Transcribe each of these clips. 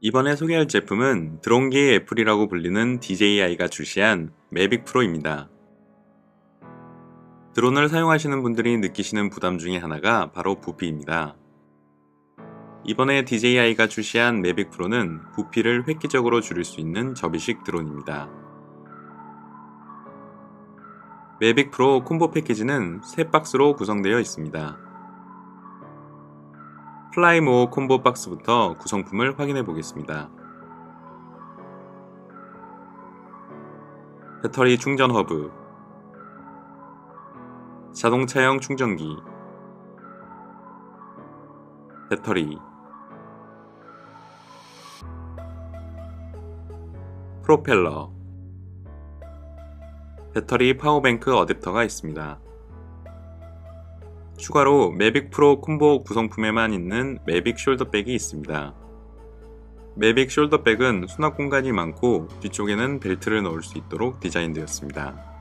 이번에 소개할 제품은 드론계의 애플이라고 불리는 DJI가 출시한 매빅 프로입니다. 드론을 사용하시는 분들이 느끼시는 부담 중에 하나가 바로 부피입니다. 이번에 DJI가 출시한 매빅 프로는 부피를 획기적으로 줄일 수 있는 접이식 드론입니다. 매빅 프로 콤보 패키지는 3박스로 구성되어 있습니다. 플라이모어 콤보 박스부터 구성품을 확인해 보겠습니다. 배터리 충전 허브 자동차용 충전기 배터리 프로펠러 배터리 파워뱅크 어댑터가 있습니다. 추가로 매빅 프로 콤보 구성품에만 있는 매빅 숄더백이 있습니다. 매빅 숄더백은 수납 공간이 많고 뒤쪽에는 벨트를 넣을 수 있도록 디자인되었습니다.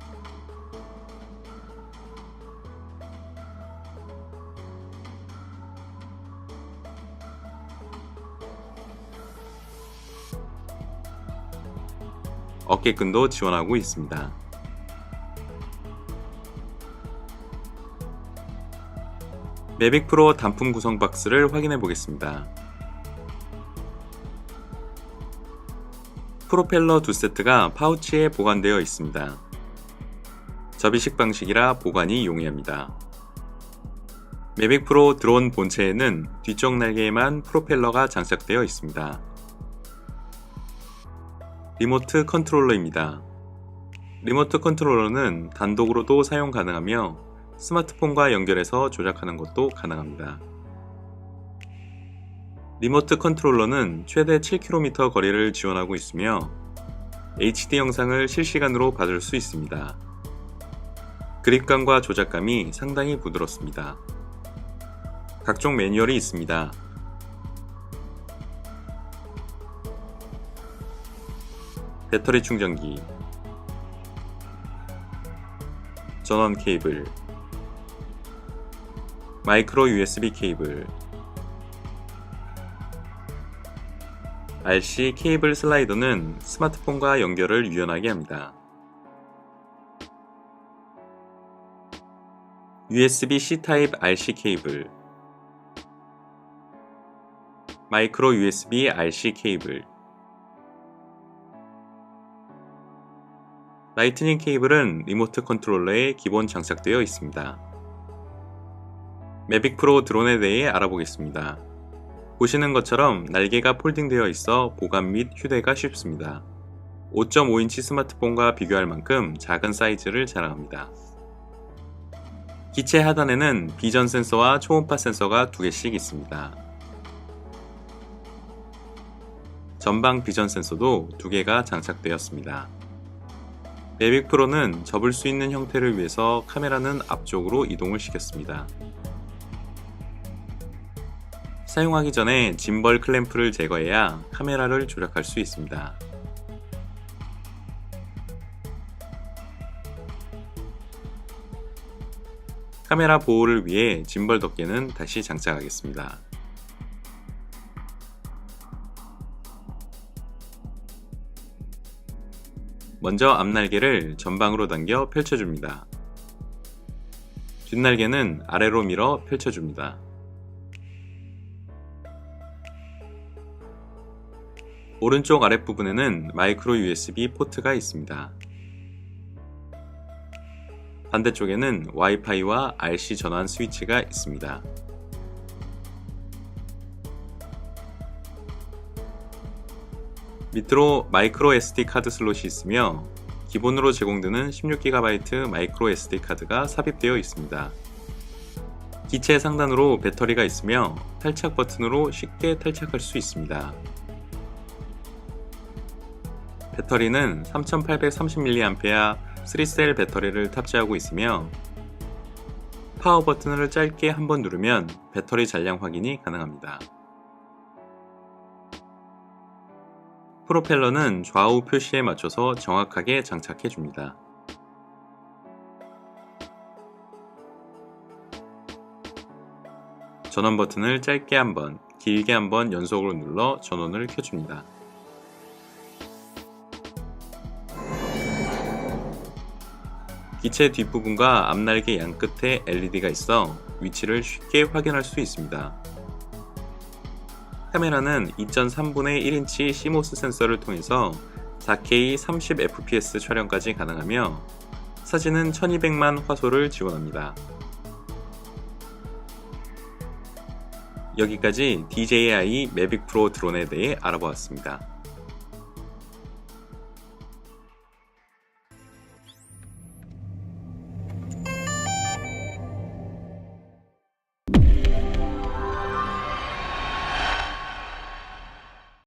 어깨끈도 지원하고 있습니다. 매빅 프로 단품 구성 박스를 확인해 보겠습니다. 프로펠러 두 세트가 파우치에 보관되어 있습니다. 접이식 방식이라 보관이 용이합니다. 매빅 프로 드론 본체에는 뒤쪽 날개에만 프로펠러가 장착되어 있습니다. 리모트 컨트롤러입니다. 리모트 컨트롤러는 단독으로도 사용 가능하며 스마트폰과 연결해서 조작하는 것도 가능합니다. 리모트 컨트롤러는 최대 7km 거리를 지원하고 있으며 HD 영상을 실시간으로 받을 수 있습니다. 그립감과 조작감이 상당히 부드럽습니다. 각종 매뉴얼이 있습니다. 배터리 충전기 전원 케이블 마이크로 USB 케이블 RC 케이블 슬라이더는 스마트폰과 연결을 유연하게 합니다. USB-C 타입 RC 케이블 마이크로 USB RC 케이블 라이트닝 케이블은 리모트 컨트롤러에 기본 장착되어 있습니다. 매빅 프로 드론에 대해 알아보겠습니다. 보시는 것처럼 날개가 폴딩되어 있어 보관 및 휴대가 쉽습니다. 5.5인치 스마트폰과 비교할 만큼 작은 사이즈를 자랑합니다. 기체 하단에는 비전 센서와 초음파 센서가 두 개씩 있습니다. 전방 비전 센서도 두 개가 장착되었습니다. 매빅 프로는 접을 수 있는 형태를 위해서 카메라는 앞쪽으로 이동을 시켰습니다. 사용하기 전에 짐벌 클램프를 제거해야 카메라를 조작할 수 있습니다. 카메라 보호를 위해 짐벌 덮개는 다시 장착하겠습니다. 먼저 앞날개를 전방으로 당겨 펼쳐줍니다. 뒷날개는 아래로 밀어 펼쳐줍니다. 오른쪽 아랫부분에는 마이크로 USB 포트가 있습니다. 반대쪽에는 와이파이와 RC 전환 스위치가 있습니다. 밑으로 마이크로 SD 카드 슬롯이 있으며 기본으로 제공되는 16GB 마이크로 SD 카드가 삽입되어 있습니다. 기체 상단으로 배터리가 있으며 탈착 버튼으로 쉽게 탈착할 수 있습니다. 배터리는 3830mAh 3셀 배터리를 탑재하고 있으며 파워 버튼을 짧게 한 번 누르면 배터리 잔량 확인이 가능합니다. 프로펠러는 좌우 표시에 맞춰서 정확하게 장착해 줍니다. 전원 버튼을 짧게 한 번, 길게 한 번 연속으로 눌러 전원을 켜줍니다. 기체 뒷부분과 앞날개 양끝에 LED가 있어 위치를 쉽게 확인할 수 있습니다. 카메라는 2.3분의 1인치 CMOS 센서를 통해서 4K 30fps 촬영까지 가능하며 사진은 1200만 화소를 지원합니다. 여기까지 DJI 매빅 프로 드론에 대해 알아보았습니다.